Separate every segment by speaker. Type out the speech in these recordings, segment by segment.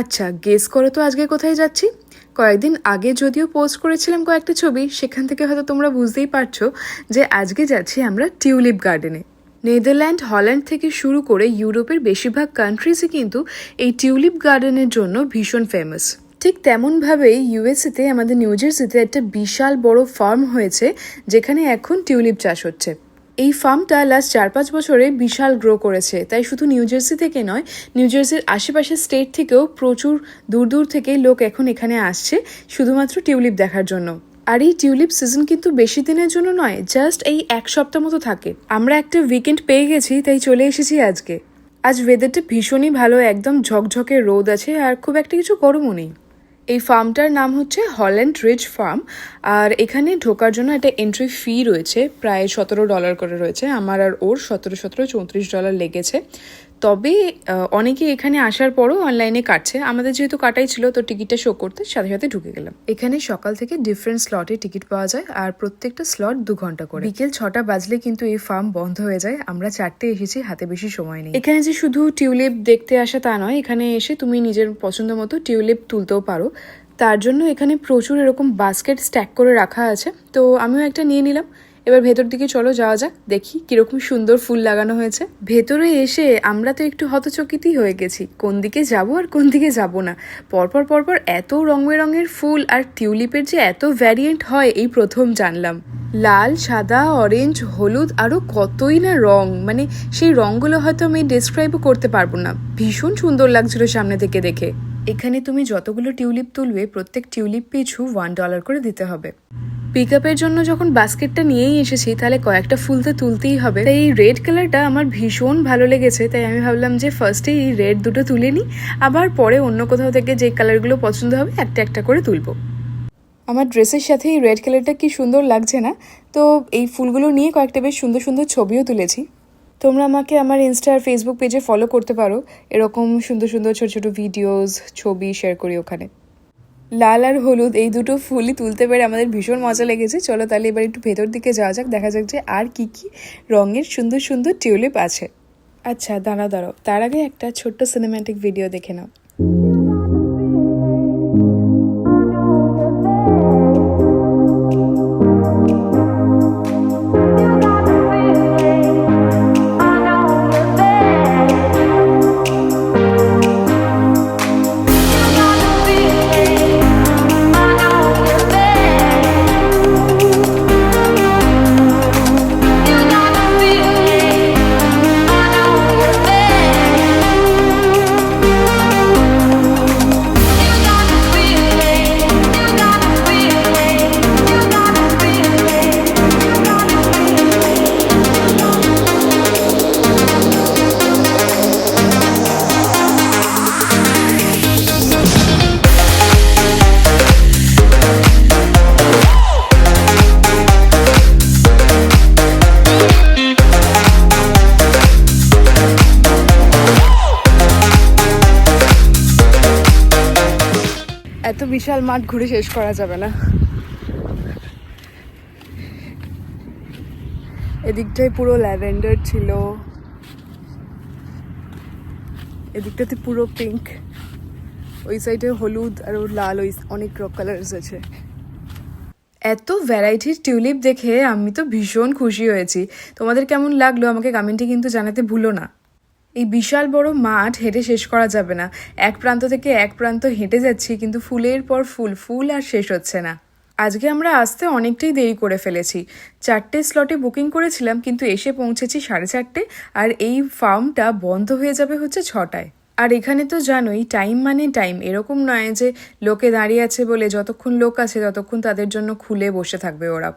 Speaker 1: আচ্ছা গেস করো তো আজকে কোথায় যাচ্ছি? কয়েকদিন আগে যদিও পোস্ট করেছিলাম কয়েকটা ছবি, সেখান থেকে হয়তো তোমরা বুঝতেই পারছ যে আজকে যাচ্ছি আমরা টিউলিপ গার্ডেনে নেদারল্যান্ড হল্যান্ড থেকে শুরু করে ইউরোপের বেশিরভাগ কান্ট্রিজই কিন্তু এই টিউলিপ গার্ডেনের জন্য ভীষণ ফেমাস ঠিক তেমনভাবেই ইউএসএতে আমাদের নিউ জার্সিতে একটা বিশাল বড় ফার্ম হয়েছে, যেখানে এখন টিউলিপ চাষ হচ্ছে। এই ফার্মটা লাস্ট চার পাঁচ বছরে বিশাল গ্রো করেছে। তাই শুধু নিউ জার্সি থেকে নয় নিউ জার্সির আশেপাশের স্টেট থেকেও প্রচুর দূর দূর থেকে লোক এখন এখানে আসছে, শুধুমাত্র টিউলিপ দেখার জন্য। আর এই টিউলিপ সিজন কিন্তু বেশি দিনের জন্য নয় জাস্ট এই এক সপ্তাহ মতো থাকে। আমরা একটা উইকেন্ড পেয়ে গেছি, তাই চলে এসেছি আজকে। আজ ওয়েদারটা ভীষণই ভালো, একদম ঝকঝকে রোদ আছে, আর খুব একটা কিছু গরমও নেই। এই ফার্মটার নাম হচ্ছে হল্যান্ড রিচ ফার্ম, আর এখানে ঢোকার জন্য একটা এন্ট্রি ফি রয়েছে, প্রায় সতেরো ডলার করে রয়েছে। আমার আর ওর সতেরো সতেরো, চৌত্রিশ ডলার লেগেছে। তবে অনেকে এখানে আসার পরও অনলাইনে কাটছে। আমাদের যেহেতু কাটাই ছিল তো টিকিটটা শো করতে সাথে সাথে ঢুকে গেলাম। এখানে সকাল থেকে ডিফারেন্ট স্লটে টিকিট পাওয়া যায় আর প্রত্যেকটা স্লট দু ঘণ্টা করে। বিকেল ছটা বাজলে কিন্তু এই ফার্ম বন্ধ হয়ে যায়। আমরা চারটে এসেছি হাতে বেশি সময় নেই। এখানে যে শুধু টিউলিপ দেখতে আসা তা নয় এখানে এসে তুমি নিজের পছন্দ মতো টিউলিপ তুলতেও পারো। তার জন্য এখানে প্রচুর এরকম বাস্কেট স্ট্যাক করে রাখা আছে। তো আমিও একটা নিয়ে নিলাম। এবার ভেতর দিকে চলো, যাওয়া যাক, দেখি কীরকম সুন্দর ফুল লাগানো হয়েছে। ভেতরে এসে আমরা তো একটু হতচকিতই হয়ে গেছি, কোন দিকে যাব আর কোন দিকে যাব না। পরপর পরপর এত রং বেরঙের ফুল আর টিউলিপের যে এত ভ্যারিয়েন্ট হয়, এই প্রথম জানলাম। লাল, সাদা অরেঞ্জ হলুদ আরও কতই না রং মানে সেই রঙগুলো হয়তো আমি ডিসক্রাইবও করতে পারব না। ভীষণ সুন্দর লাগছিল সামনে থেকে দেখে। এখানে তুমি যতগুলো টিউলিপ তুলবে, প্রত্যেক টিউলিপ পিছু ওয়ান ডলার করে দিতে হবে। পিক আপের জন্য যখন বাস্কেটটা নিয়েই এসেছি, তাহলে কয়েকটা ফুল তো তুলতেই হবে। তাই এই রেড কালারটা আমার ভীষণ ভালো লেগেছে। তাই আমি ভাবলাম যে ফার্স্টে এই রেড দুটো তুলে নিই, আবার পরে অন্য কোথাও থেকে যে কালারগুলো পছন্দ হবে, একটা একটা করে তুলবো। আমার ড্রেসের সাথে এই রেড কালারটা কি সুন্দর লাগছে না? তো এই ফুলগুলো নিয়ে কয়েকটা বেশ সুন্দর সুন্দর ছবিও তুলেছি। তোমরা আমাকে আমার ইনস্টা আর ফেসবুক পেজে ফলো করতে পারো। এরকম সুন্দর সুন্দর ছোট ছোট ভিডিওস ছবি শেয়ার করি ওখানে। লাল আর হলুদ, এই দুটো ফুলই তুলতে পেরে আমাদের ভীষণ মজা লেগেছে। চলো তাহলে এবার একটু ভেতর দিকে যাওয়া যাক, দেখা যাক যে আর কি কি রঙের সুন্দর সুন্দর টিউলিপ আছে। আচ্ছা দাঁড়া দাঁড়ো তার আগে একটা ছোট্ট সিনেম্যাটিক ভিডিও দেখে নাও। এত বিশাল মাঠ ঘুরে শেষ করা যাবে না। এদিকটায় পুরো ল্যাভেন্ডার ছিল। এদিকটাতে পুরো পিঙ্ক ওই সাইডে হলুদ আর লাল, ওই অনেক রক কালার্স আছে। এত ভ্যারাইটির টিউলিপ দেখে আমি তো ভীষণ খুশি হয়েছি। তোমাদের কেমন লাগল আমাকে কমেন্টে কিন্তু জানাতে ভুলো না। এই বিশাল বড় মাঠ হেঁটে শেষ করা যাবে না। এক প্রান্ত থেকে এক প্রান্ত হেঁটে যাচ্ছি, কিন্তু ফুলের পর ফুল ফুল আর শেষ হচ্ছে না। আজকে আমরা আসতে অনেকটাই দেরি করে ফেলেছি। চারটে স্লটে বুকিং করেছিলাম, কিন্তু এসে পৌঁছেছি সাড়ে চারটে, আর এই ফার্মটা বন্ধ হয়ে যাবে হচ্ছে ছটায়। আর এখানে তো জানোই টাইম মানে টাইম এরকম নয় যে লোকে দাঁড়িয়ে আছে বলে যতক্ষণ লোক আছে ততক্ষণ তাদের জন্য খুলে বসে থাকবে ওরা।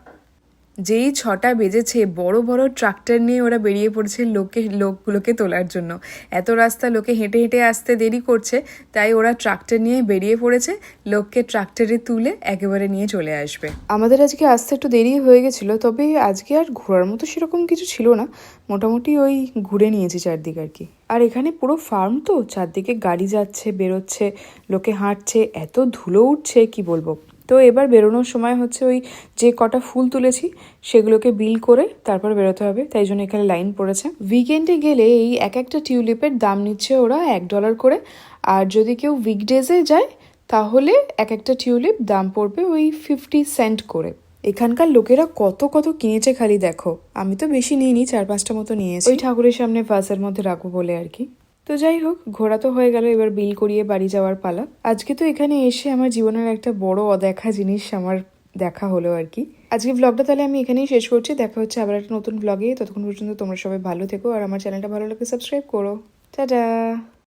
Speaker 1: যেই ছটা বেজেছে, বড় বড় ট্রাক্টর নিয়ে ওরা বেরিয়ে পড়ছে লোককে লোকগুলোকে তোলার জন্য। এত রাস্তা লোকে হেঁটে হেঁটে আসতে দেরি করছে, তাই ওরা ট্রাক্টর নিয়ে বেরিয়ে পড়েছে। লোককে ট্রাক্টরে তুলে একেবারে নিয়ে চলে আসবে। আমাদের আজকে আসতে একটু দেরি হয়ে গেছিল, তবে আজকে আর ঘোরার মতো সেরকম কিছু ছিল না। মোটামুটি ওই ঘুরে নিয়েছি চারদিক আর কি। আর এখানে পুরো ফার্ম তো, চারদিকে গাড়ি যাচ্ছে, বেরোচ্ছে, লোকে হাঁটছে, এত ধুলো উঠছে, কি বলব? তো এবার বেরোনোর সময় হচ্ছে ওই যে কটা ফুল তুলেছি, সেগুলোকে বিল করে তারপর বেরোতে হবে। তাই জন্য এখানে লাইন পড়েছে। উইকেন্ডে গেলে এই এক একটা টিউলিপের দাম নিচ্ছে ওরা এক ডলার করে। আর যদি কেউ উইকডেজে যায়, তাহলে এক একটা টিউলিপ দাম পড়বে ওই ফিফটি সেন্ট করে। এখানকার লোকেরা কত কত কিনেছে খালি দেখো। আমি তো বেশি নিইনি, চার পাঁচটা মতো নিয়েছি। ওই ঠাকুরের সামনে ভাসের মধ্যে রাখব বলে আর কি। তো যাই হোক ঘোরা তো হয়ে গেল এবার বিল করিয়ে বাড়ি যাওয়ার পালা। আজকে তো এখানে এসে আমার জীবনের একটা বড় অদেখা জিনিস আমার দেখা হলো আর কি। আজকে ব্লগটা তাহলে আমি এখানেই শেষ করছি। দেখা হচ্ছে আবার একটা নতুন ব্লগে ততক্ষণ পর্যন্ত তোমরা সবাই ভালো থেকো আর আমার চ্যানেলটা ভালো লাগে সাবস্ক্রাইব করো। টাটা!